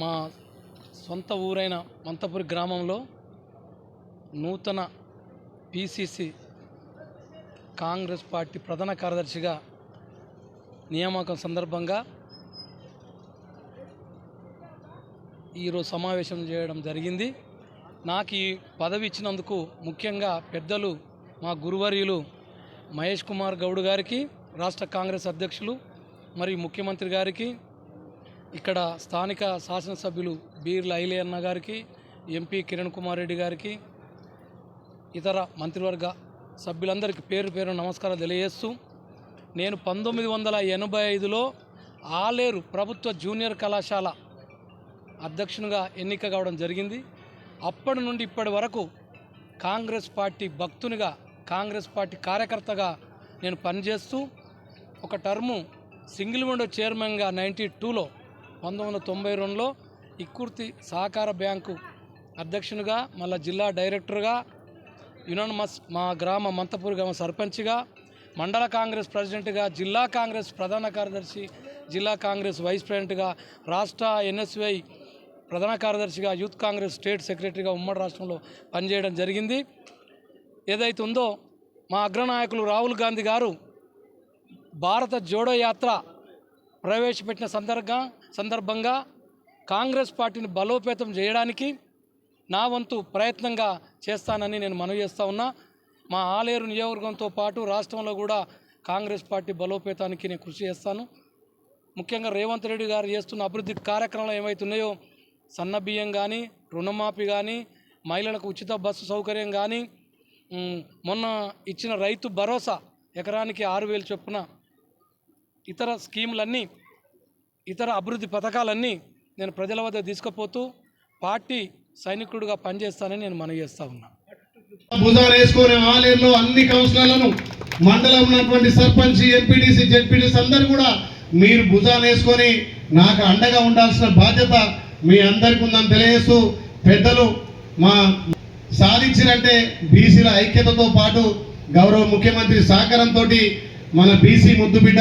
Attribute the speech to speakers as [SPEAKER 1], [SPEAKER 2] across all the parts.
[SPEAKER 1] మా సొంత ఊరైన మంతపురి గ్రామంలో నూతన పిసిసి కాంగ్రెస్ పార్టీ ప్రధాన కార్యదర్శిగా నియామకం సందర్భంగా ఈరోజు సమావేశం చేయడం జరిగింది. నాకు ఈ పదవి ఇచ్చినందుకు ముఖ్యంగా పెద్దలు మా గురువర్యులు మహేష్ కుమార్ గౌడ్ గారికి రాష్ట్ర కాంగ్రెస్ అధ్యక్షులు మరియు ముఖ్యమంత్రి గారికి ఇక్కడ స్థానిక శాసనసభ్యులు బీర్ల ఐలే అన్న గారికి ఎంపీ కిరణ్ కుమార్ రెడ్డి గారికి ఇతర మంత్రివర్గ సభ్యులందరికీ పేరు పేరు నమస్కారాలు తెలియజేస్తూ నేను పంతొమ్మిది వందల ఎనభై ఐదులో ఆలేరు ప్రభుత్వ జూనియర్ కళాశాల అధ్యక్షునిగా ఎన్నిక కావడం జరిగింది. అప్పటి నుండి ఇప్పటి వరకు కాంగ్రెస్ పార్టీ భక్తునిగా కాంగ్రెస్ పార్టీ కార్యకర్తగా నేను పనిచేస్తూ ఒక టర్ము సింగిల్ విండో చైర్మన్గా నైంటీ టూలో పంతొమ్మిది వందల తొంభై రెండులో ఇక్కుర్తి సహకార బ్యాంకు అధ్యక్షునిగా మళ్ళా జిల్లా డైరెక్టర్గా యునానమస్ మా గ్రామ మంతపూర్ గ్రామ సర్పంచ్గా మండల కాంగ్రెస్ ప్రెసిడెంట్గా జిల్లా కాంగ్రెస్ ప్రధాన కార్యదర్శి జిల్లా కాంగ్రెస్ వైస్ ప్రెసిడెంట్గా రాష్ట్ర ఎన్ఎస్వై ప్రధాన కార్యదర్శిగా యూత్ కాంగ్రెస్ స్టేట్ సెక్రటరీగా ఉమ్మడి రాష్ట్రంలో పనిచేయడం జరిగింది. ఏదైతే ఉందో మా అగ్రనాయకులు రాహుల్ గాంధీ గారు భారత జోడో యాత్ర ప్రవేశపెట్టిన సందర్భంగా సందర్భంగా కాంగ్రెస్ పార్టీని బలోపేతం చేయడానికి నా వంతు ప్రయత్నంగా చేస్తానని నేను మనవి చేస్తా ఉన్నా. మా ఆలేరు నియోజకవర్గంతో పాటు రాష్ట్రంలో కూడా కాంగ్రెస్ పార్టీ బలోపేతానికి నేను కృషి చేస్తాను. ముఖ్యంగా రేవంత్ రెడ్డి గారు చేస్తున్న అభివృద్ధి కార్యక్రమాలు ఏమవుతున్నాయో సన్న బియ్యం కానీ రుణమాఫీ కానీ మహిళలకు ఉచిత బస్సు సౌకర్యం కానీ మొన్న ఇచ్చిన రైతు భరోసా ఎకరానికి ఆరు వేలు చొప్పున ఇతర స్కీములన్నీ ఇతర అభివృద్ధి పథకాలన్నీ నేను ప్రజల వద్ద తీసుకుపోతూ పార్టీ సైనికుడిగా పనిచేస్తానని నేను మనవి చేస్తా ఉన్నా.
[SPEAKER 2] భుజాలు వేసుకునే ఆలయంలో అన్ని కౌన్సిలర్లను మండలం ఉన్నటువంటి సర్పంచ్ ఎంపీటీసీ జెడ్పీటీసీ అందరు కూడా మీరు భుజాలు వేసుకొని నాకు అండగా ఉండాల్సిన బాధ్యత మీ అందరికీ ఉందని తెలియజేస్తూ పెద్దలు మా సాధించినంటే బీసీల ఐక్యతతో పాటు గౌరవ ముఖ్యమంత్రి సహకారంతో మన బీసీ ముద్దుబిడ్డ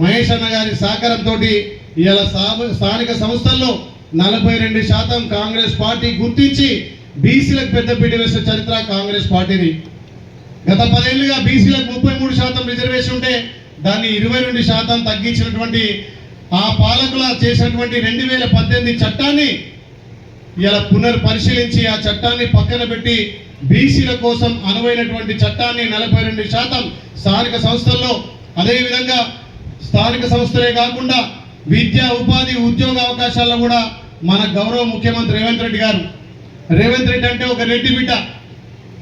[SPEAKER 2] మహేష్ అన్న గారి సహకారంతో ఇవాళ సా- స్థానిక సంస్థల్లో నలభై రెండు శాతం కాంగ్రెస్ పార్టీ గుర్తించి బీసీలకు పెద్ద పీట వేసిన చరిత్ర కాంగ్రెస్ పార్టీది. గత పదేళ్ళుగా బీసీలకు ముప్పై మూడు శాతం రిజర్వేషన్ ఉంటే దాన్ని ఇరవై రెండు శాతం తగ్గించినటువంటి ఆ పాలకుల చేసినటువంటి రెండు వేల పద్దెనిమిది చట్టాన్ని ఇలా పునర్పరిశీలించి ఆ చట్టాన్ని పక్కన పెట్టి బీసీల కోసం అనువైనటువంటి చట్టాన్ని నలభై రెండు శాతం స్థానిక సంస్థల్లో అదేవిధంగా స్థానిక సంస్థలే కాకుండా విద్య ఉపాధి ఉద్యోగ అవకాశాల్లో కూడా మన గౌరవ ముఖ్యమంత్రి రేవంత్ రెడ్డి గారు. రేవంత్ రెడ్డి అంటే ఒక రెడ్డి బిడ్డ.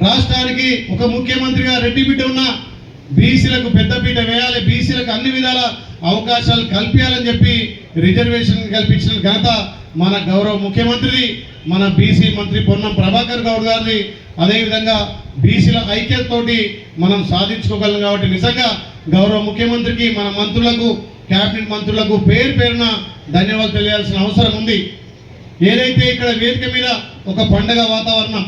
[SPEAKER 2] రాష్ట్రానికి ఒక ముఖ్యమంత్రిగా రెడ్డి బిడ్డ ఉన్న బీసీలకు పెద్దపీట వేయాలి బీసీలకు అన్ని విధాల అవకాశాలు కల్పించాలని చెప్పి రిజర్వేషన్ కల్పించిన ఘనత మన గౌరవ ముఖ్యమంత్రిది మన బీసీ మంత్రి పొన్నం ప్రభాకర్ గౌడ్ గారిది. అదేవిధంగా బీసీల ఐక్యతతోటి మనం సాధించుకోగలం కాబట్టి నిజంగా గౌరవ ముఖ్యమంత్రికి మన మంత్రులకు క్యాబినెట్ మంత్రులకు పేరు పేరున ధన్యవాదాలు తెలియాల్సిన అవసరం ఉంది. ఏదైతే ఇక్కడ వేదిక మీద ఒక పండగ వాతావరణం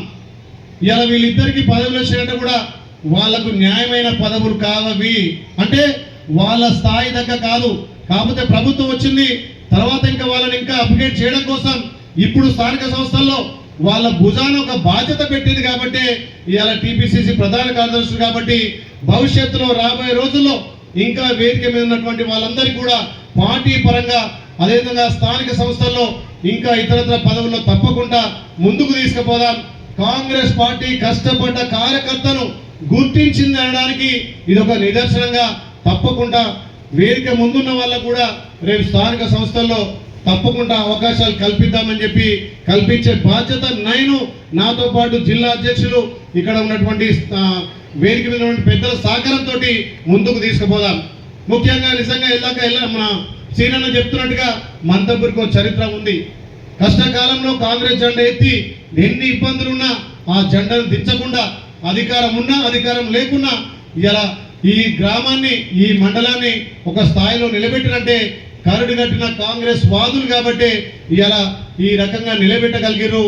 [SPEAKER 2] ఇలా వీళ్ళిద్దరికి పదవులు వచ్చినట్టు కూడా వాళ్ళకు న్యాయమైన పదవులు కావవి. అంటే వాళ్ళ స్థాయి దగ్గర కాదు. కాకపోతే ప్రభుత్వం వచ్చింది తర్వాత ఇంకా వాళ్ళని ఇంకా అప్గ్రేడ్ చేయడం కోసం ఇప్పుడు స్థానిక సంస్థల్లో వాళ్ళ భుజాన ఒక బాధ్యత పెట్టింది కాబట్టి ఇవాళ టీపీసీసీ ప్రధాన కార్యదర్శులు కాబట్టి భవిష్యత్తులో రాబోయే రోజుల్లో ఇంకా వేదిక మీద ఉన్నటువంటి వాళ్ళందరికీ కూడా పార్టీ పరంగా అదేవిధంగా స్థానిక సంస్థల్లో ఇంకా ఇతరత్ర పదవుల్లో తప్పకుండా ముందుకు తీసుకుపోదాం. కాంగ్రెస్ పార్టీ కష్టపడ్డ కార్యకర్తను గుర్తించింది అనడానికి ఇది ఒక నిదర్శనంగా తప్పకుండా వేదిక ముందున్న వాళ్ళకు కూడా రేపు స్థానిక సంస్థల్లో తప్పకుండా అవకాశాలు కల్పిద్దామని చెప్పి కల్పించే బాధ్యత నేను నాతో పాటు జిల్లా అధ్యక్షులు ఇక్కడ ఉన్నటువంటి వేదిక మీద ఉన్నటువంటి పెద్దల సహకారంతో ముందుకు తీసుకుపోదాం. ముఖ్యంగా నిజంగా వెళ్ళాక వెళ్ళా మన సీనన్న చెప్తున్నట్టుగా మంతపురికి ఒక చరిత్ర ఉంది. కష్టకాలంలో కాంగ్రెస్ జెండా ఎత్తి ఎన్ని ఇబ్బందులున్నా ఆ జెండాను దించకుండా అధికారం ఉన్నా అధికారం లేకున్నా ఇలా ఈ గ్రామాన్ని ఈ మండలాన్ని ఒక స్థాయిలో నిలబెట్టినంటే కరడు కట్టిన కాంగ్రెస్ వాదులు కాబట్టి ఇలా ఈ రకంగా నిలబెట్టగలిగారు